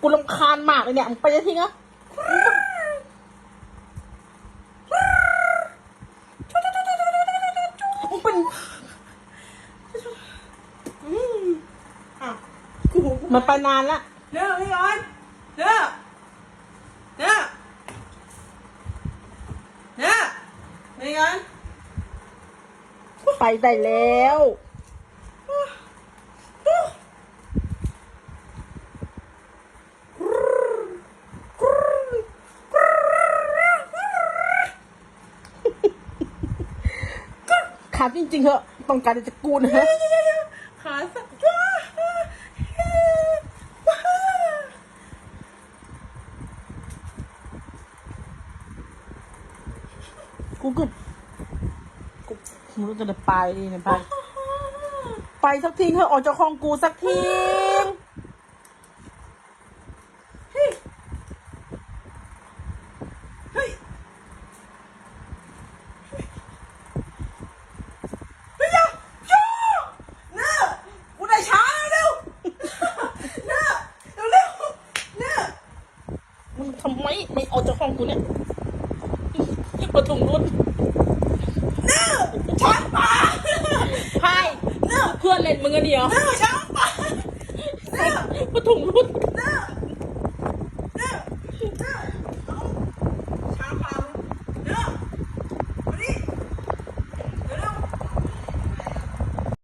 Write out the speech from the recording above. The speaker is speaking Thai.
กูรำคาญมากเลยเนี่ยมึงไปจะทิ้งอะมึงเป็นะมันไปนานละเลิกพี่ย้อนเลิกเลิกเลิกพี่ย้อนไปได้แล้ว ขาดจริงๆเหอะต้องการจะกูนะฮะขาสั่นกูกูกูม่รู้จะไปดีนะไป ไปสักทีเถอะออกจากห้องกูสักที เฮ้ยเฮ้ยเฮ้ยอย่าอย่าเน่ะกูได้ช้าเร็วเน่ะเร็วเร็วเน่ะ มึงทำไมไม่ออกจากห้องกูเนี่ยประทุงรุ่นเน่ะช้างป่าไพ่เพื่อนเล่นมึงอะเดียวเน่ะช้างป่าเน่ะประทุงรุ่น